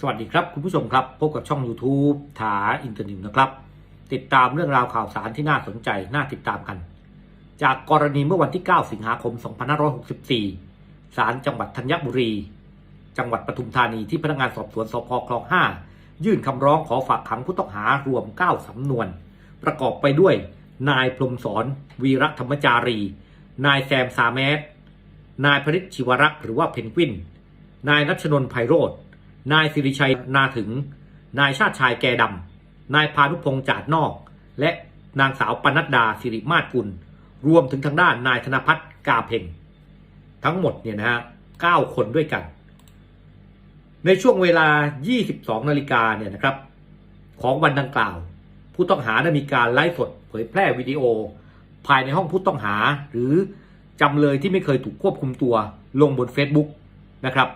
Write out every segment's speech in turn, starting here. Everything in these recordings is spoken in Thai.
สวัสดีครับ คุณผู้ชมครับ พบกับช่อง YouTube ถาอินเตอร์นิวนะครับ ติดตามเรื่องราวข่าวสารที่น่าสนใจ น่าติดตามกัน จากกรณีเมื่อวันที่ 9 สิงหาคม 2564 ศาลจังหวัดธัญบุรี จังหวัดปทุมธานีที่พนักงานสอบสวนสพคลอง 5 ยื่นคำร้องขอฝากขังผู้ต้องหารวม 9 สำนวน ประกอบไปด้วย นายพรมสอนวีรธรรมจารี นายแซมซาแมสนายพริชชิวรักษ์หรือว่าเพนกวิน นายนัชนนท์ไพโรธ นายสิริชัยนาถึง นายชาติชายแกดำนายพานุพงษ์จาดนอก และนางสาวปนัดดาสิริมาศกุล รวมถึงทางด้านนายธนพัฒน์กาเพ่งทั้งหมดเนี่ยนะฮะ9คนด้วยกัน ในช่วงเวลา 22 นาฬิกาเนี่ยนะครับ ของวันดังกล่าว ผู้ต้องหาได้มีการไลฟ์สดเผยแพร่วิดีโอ ภายในห้องผู้ต้องหา หรือจำเลยที่ไม่เคยถูกควบคุมตัวลงบน Facebook นะครับ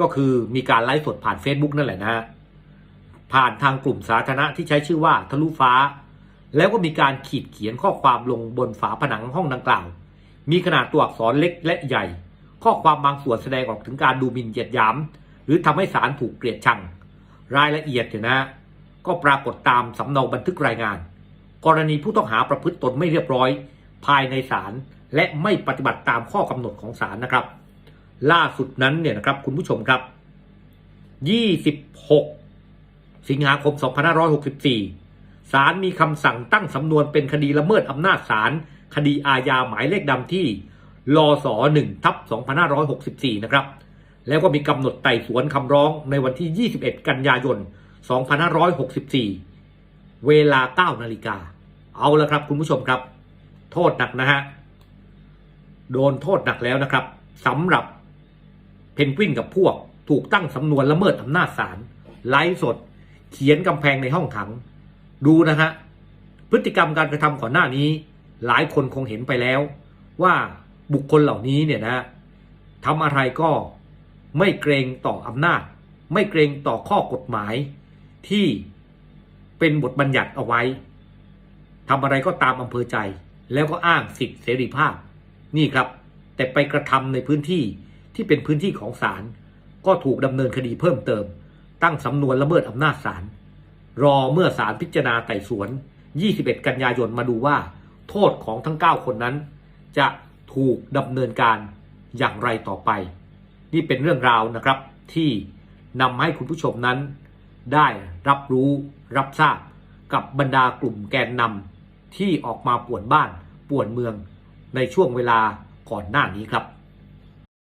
ก็คือมีการไลฟ์สดผ่าน Facebook นั่นแหละนะฮะผ่านทางกลุ่มสาธารณะที่ใช้ชื่อว่าทะลุฟ้า แล้วก็มีการขีดเขียนข้อความลงบนฝาผนังห้องดังกล่าว มีขนาดตัวอักษรเล็กและใหญ่ ข้อความบางส่วนแสดงออกถึงการดูหมิ่นเหยียดหยาม หรือทำให้ศาลถูกเกลียดชัง รายละเอียดเนี่ยนะ ก็ปรากฏตามสำเนาบันทึกรายงาน กรณีผู้ต้องหาประพฤติตนไม่เรียบร้อย ภายในศาลและไม่ปฏิบัติตามข้อกำหนดของศาลนะครับ ล่าสุดนั้นเนี่ยนะครับคุณผู้ชมครับ 26 สิงหาคม 2564 ศาลมีคำสั่งตั้งสำนวนเป็นคดีละเมิดอำนาจศาลคดีอาญาหมายเลขดำที่ลศ1ทับ2564 นะครับ แล้วก็มีกำหนดไต่สวนคำร้องในวันที่ 21 กันยายน 2564 เวลา 9 นาฬิกา เอาละครับคุณผู้ชมครับ โทษหนักนะฮะ โดนโทษหนักแล้วนะครับสำหรับ เพนกวินกับพวกถูกตั้งสำนวนละเมิดอำนาจศาลไลฟ์สด เขียนกำแพงในห้องขัง ดูนะฮะ พฤติกรรมการกระทำก่อนหน้านี้ หลายคนคงเห็นไปแล้ว ว่าบุคคลเหล่านี้เนี่ยนะทำอะไรก็ไม่เกรงต่ออำนาจ ไม่เกรงต่อข้อกฎหมาย ที่เป็นบทบัญญัติเอาไว้ทำอะไรก็ตามอำเภอใจ แล้วก็อ้างสิทธิเสรีภาพ นี่ครับ แต่ไปกระทำในพื้นที่ ที่เป็นพื้นที่ของศาลก็ถูกดำเนินคดีเพิ่มเติม ตั้งสำนวนละเมิดอำนาจศาลรอเมื่อศาลพิจารณาไต่สวน 21 กันยายนมาดูว่า โทษของทั้ง 9 คนนั้น จะถูกดำเนินการอย่างไรต่อไป นี่เป็นเรื่องราวนะครับที่นำให้คุณผู้ชมนั้น ได้รับรู้รับทราบกับบรรดากลุ่มแกนนำที่ออกมาป่วนบ้านป่วนเมืองในช่วงเวลาก่อนหน้านี้ครับ